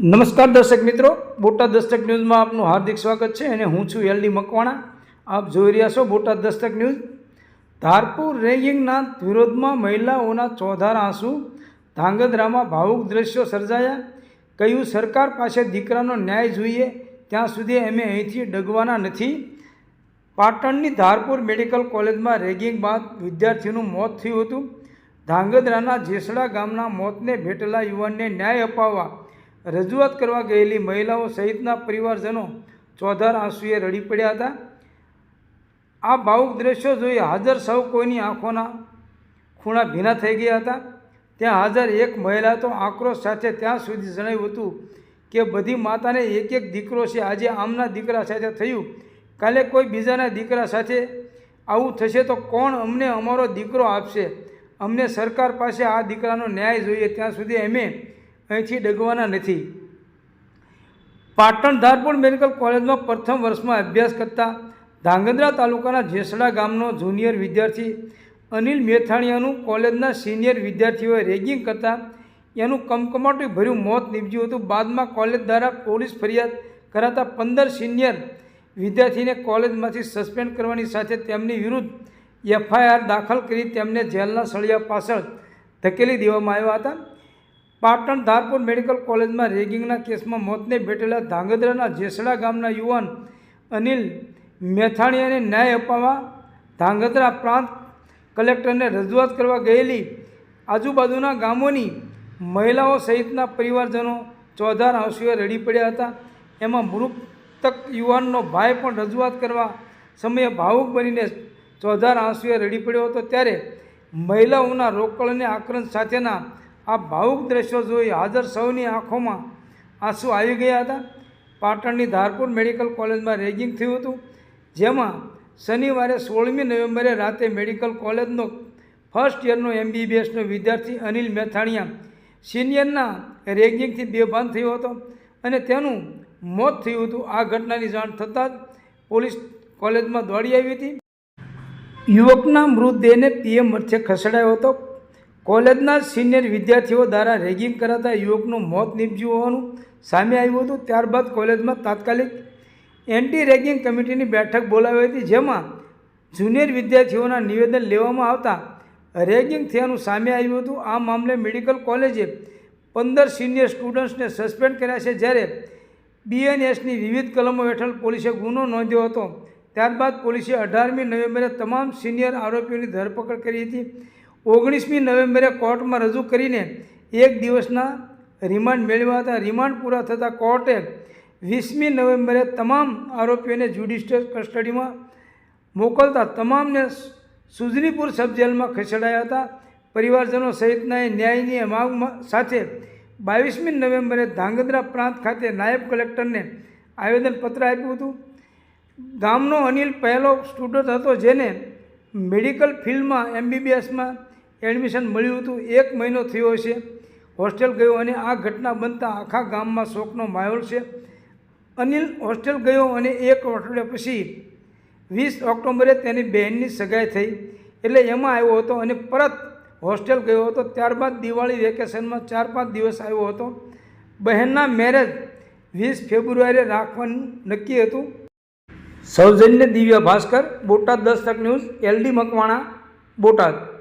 નમસ્કાર દર્શક મિત્રો. બોટાદ દસ્તક ન્યૂઝમાં આપનું હાર્દિક સ્વાગત છે અને હું છું એલડી મકવાણા. આપ જોઈ રહ્યા છો બોટાદ દસ્તક ન્યૂઝ. ધારપુર રેગિંગના વિરોધમાં મહિલાઓના ચોધાર આંસુ. ધાંગધ્રામાં ભાવુક દ્રશ્યો સર્જાયા. કહ્યું, સરકાર પાસે દીકરાનો ન્યાય જોઈએ. ત્યાં સુધી અમે અહીંથી ડગવાના નથી. પાટણની ધારપુર મેડિકલ કોલેજમાં રેગિંગ બાદ વિદ્યાર્થીનું મોત થયું હતું. ધાંગધ્રાના જેસડા ગામના મોતને ભેટેલા યુવાનને ન્યાય અપાવવા રજૂઆત કરવા ગયેલી મહિલાઓ સહિતના પરિવારજનો ચોધાર આંસુએ રડી પડ્યા હતા. આ ભાવુક દ્રશ્યો જોઈ હાજર સૌ કોઈની આંખોના ખૂણા ભીના થઈ ગયા હતા. ત્યાં હાજર એક મહિલા તો આક્રોશ સાથે ત્યાં સુધી જણાવ્યું હતું કે બધી માતાને એક એક દીકરો છે. આજે આમના દીકરા સાથે થયું. કાલે કોઈ બીજાના દીકરા સાથે આવું થશે તો કોણ અમને અમારો દીકરો આપશે? અમને સરકાર પાસે આ દીકરાનો ન્યાય જોઈએ. ત્યાં સુધી અમે અહીંથી ડગવાના નથી. પાટણ ધારપુર મેડિકલ કોલેજમાં પ્રથમ વર્ષમાં અભ્યાસ કરતા ધાંગધ્રા તાલુકાના જેસડા ગામનો જુનિયર વિદ્યાર્થી અનિલ મેથાણીયાનું કોલેજના સિનિયર વિદ્યાર્થીઓએ રેગિંગ કરતા એનું કમકમાટી ભર્યું મોત નીપજ્યું હતું. બાદમાં કોલેજ દ્વારા પોલીસ ફરિયાદ કરાતા પંદર સિનિયર વિદ્યાર્થીને કોલેજમાંથી સસ્પેન્ડ કરવાની સાથે તેમની વિરુદ્ધ એફઆઈઆર દાખલ કરી તેમને જેલના સળિયા પાછળ ધકેલી દેવામાં આવ્યા હતા. પાટણ ધારપુર મેડિકલ કોલેજમાં રેગિંગના કેસમાં મોતને ભેટેલા ધાંગધ્રાના જેસડા ગામના યુવાન અનિલ મેથાણીયાને ન્યાય અપાવવા ધાંગધ્રા પ્રાંત કલેક્ટરને રજૂઆત કરવા ગયેલી આજુબાજુના ગામોની મહિલાઓ સહિતના પરિવારજનો ચોધાર આંસુએ રડી પડ્યા હતા. એમાં મૃતક યુવાનનો ભાઈ પણ રજૂઆત કરવા સમયે ભાવુક બનીને ચોધાર આંસુએ રડી પડ્યો હતો. ત્યારે મહિલાઓના રોકડ અને આક્રંદ સાથેના આ ભાવુક દ્રશ્યો જોઈ હાજર સૌની આંખોમાં આંસુ આવી ગયા હતા. પાટણની ધારપુર મેડિકલ કોલેજમાં રેગિંગ થયું હતું. જેમાં શનિવારે સોળમી નવેમ્બરે રાતે મેડિકલ કોલેજનો ફર્સ્ટ યરનો એમબીબીએસનો વિદ્યાર્થી અનિલ મેથાણીયા સિનિયરના રેગિંગથી બેભાન થયો હતો અને તેનું મોત થયું હતું. આ ઘટનાની જાણ થતાં જ પોલીસ કોલેજમાં દોડી આવી હતી. યુવકના મૃતદેહને પીએમ મથે ખસેડાયો હતો. કોલેજના સિનિયર વિદ્યાર્થીઓ દ્વારા રેગિંગ કરાતા યુવકનું મોત નીપજ્યું હોવાનું સામે આવ્યું હતું. ત્યારબાદ કોલેજમાં તાત્કાલિક એન્ટી રેગિંગ કમિટીની બેઠક બોલાવી હતી, જેમાં જુનિયર વિદ્યાર્થીઓના નિવેદન લેવામાં આવતા રેગિંગ થયાનું સામે આવ્યું હતું. આ મામલે મેડિકલ કોલેજે પંદર સિનિયર સ્ટુડન્ટ્સને સસ્પેન્ડ કર્યા છે. જ્યારે બીએનએસની વિવિધ કલમો હેઠળ પોલીસે ગુનો નોંધ્યો હતો. ત્યારબાદ પોલીસે અઢારમી નવેમ્બરે તમામ સિનિયર આરોપીઓની ધરપકડ કરી હતી. ઓગણીસમી નવેમ્બરે કોર્ટમાં રજૂ કરીને એક દિવસના રિમાન્ડ મેળવ્યા હતા. રિમાન્ડ પૂરા થતાં કોર્ટે વીસમી નવેમ્બરે તમામ આરોપીઓને જ્યુડિશિયલ કસ્ટડીમાં મોકલતા તમામને સુજનીપુર સબ જેલમાં ખસેડાયા હતા. પરિવારજનો સહિતના ન્યાયની માંગ સાથે બાવીસમી નવેમ્બરે ધાંગધ્રા પ્રાંત ખાતે નાયબ કલેક્ટરને આવેદનપત્ર આપ્યું હતું. ગામનો અનિલ પહેલો સ્ટુડન્ટ હતો જેને મેડિકલ ફિલ્ડમાં એમબીબીએસમાં એડમિશન મળ્યું હતું, એક મહિનો થયો છે. હોસ્ટેલ ગયો અને આ ઘટના બનતા આખા ગામમાં શોકનો માહોલ છે. અનિલ હોસ્ટેલ ગયો અને એક અઠવાડિયા પછી વીસ ઓક્ટોબરે તેની બહેનની સગાઈ થઈ. એટલે એમાં આવ્યો હતો અને પરત હોસ્ટેલ ગયો હતો. ત્યારબાદ દિવાળી વેકેશનમાં ચાર પાંચ દિવસ આવ્યો હતો. બહેનના મેરેજ વીસ ફેબ્રુઆરીએ રાખવાનું નક્કી હતું. સૌજન્ય દિવ્ય ભાસ્કર, બોટાદ દસ્તક ન્યૂઝ, એલડી મકવાણા, બોટાદ.